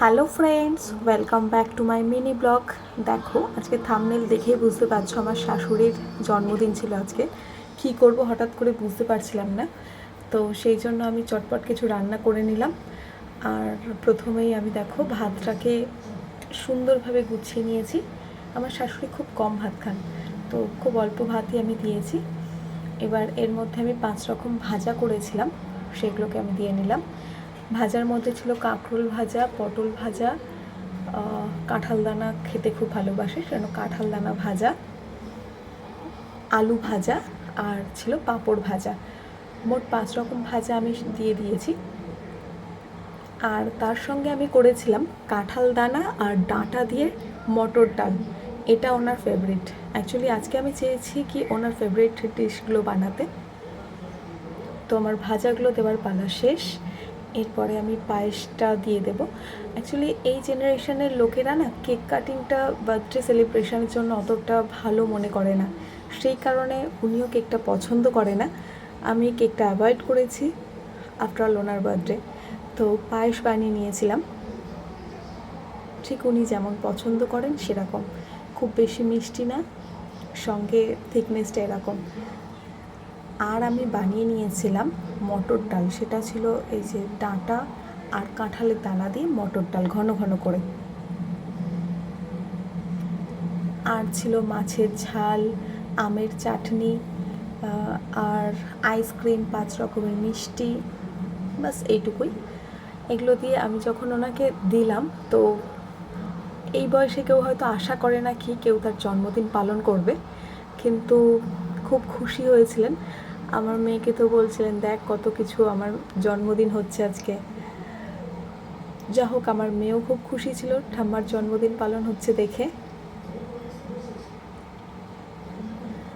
Hello friends welcome back to my mini blog দেখো, আজকে thumbnail দেখেই বুঝতে পারছ আমার শাশুড়ির জন্মদিন ছিল আজকে। কী করব হঠাৎ করে বুঝতে পারছিলাম না। তো সেই জন্য আমি চটপট কিছু রান্না করে নিলাম। আর প্রথমেই আমি দেখো ভাতটাকে সুন্দরভাবে গুছিয়ে নিয়েছি। আমার শাশুড়ি খুব কম ভাত খান, তো খুব অল্প ভাতই আমি দিয়েছি। এবার এর মধ্যে আমি পাঁচ রকম ভাজা করেছিলাম, সেগুলোকে আমি দিয়ে নিলাম। ভাজার মধ্যে ছিল কাঁকরোল ভাজা, পটল ভাজা কাঁঠাল দানা খেতে খুব ভালোবাসে, সেজন্য কাঁঠাল দানা ভাজা, আলু ভাজা আর ছিল পাঁপড় ভাজা। মোট পাঁচ রকম ভাজা আমি দিয়ে দিয়েছি। আর তার সঙ্গে আমি করেছিলাম কাঁঠাল দানা আর ডাঁটা দিয়ে মটর ডাল। এটা ওনার ফেভারিট অ্যাকচুয়ালি আজকে আমি চেয়েছি কি ওনার ফেভারিট ডিশগুলো বানাতে। তো আমার ভাজাগুলো দেওয়ার পালা শেষ। এরপরে আমি পায়েসটা দিয়ে দেব। অ্যাকচুয়ালি এই জেনারেশনের লোকেরা না কেক কাটিংটা বার্থডে সেলিব্রেশনের জন্য অতটা ভালো মনে করে না। সেই কারণে উনিও কেকটা পছন্দ করে না। আমি কেকটা অ্যাভয়েড করেছি আফটার অল ওনার বার্থডে তো পায়েস বানিয়ে নিয়েছিলাম। ঠিক উনি যেমন পছন্দ করেন সেরকম। খুব বেশি মিষ্টি না, সঙ্গে থিকনেসটা এরকম। আর আমি বানিয়ে নিয়েছিলাম মটর ডাল। সেটা ছিল এই যে ডাঁটা আর কাঁঠালের দানা দিয়ে মটর ডাল ঘন ঘন করে। আর ছিল মাছের ঝাল, আমের চাটনি আর আইসক্রিম পাঁচ রকমের মিষ্টি বাস এইটুকুই। এগুলো দিয়ে আমি যখন ওনাকে দিলাম, তো এই বয়সে কেউ হয়তো আশা করে না কি কেউ তার জন্মদিন পালন করবে। কিন্তু খুব খুশি হয়েছিলেন। আমার মেয়েকে তো বলছিলেন, দেখ কত কিছু আমার জন্মদিন হচ্ছে আজকে। যা হোক আমার মেয়েও খুব খুশি ছিল, ঠাম্মার জন্মদিন পালন হচ্ছে দেখে।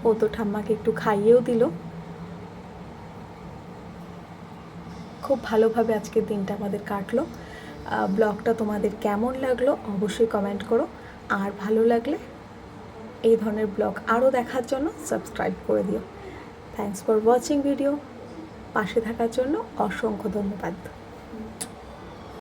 ও তো ঠাম্মাকে একটু খাইয়েও দিল। খুব ভালোভাবে আজকের দিনটা আমাদের কাটলো। ব্লগটা তোমাদের কেমন লাগল অবশ্যই কমেন্ট করো। আর ভালো লাগলে এই ধরনের ব্লগ আরও দেখার জন্য সাবস্ক্রাইব করে দিও। থ্যাংকস ফর ওয়াচিং ভিডিও পাশে থাকার জন্য অসংখ্য ধন্যবাদ।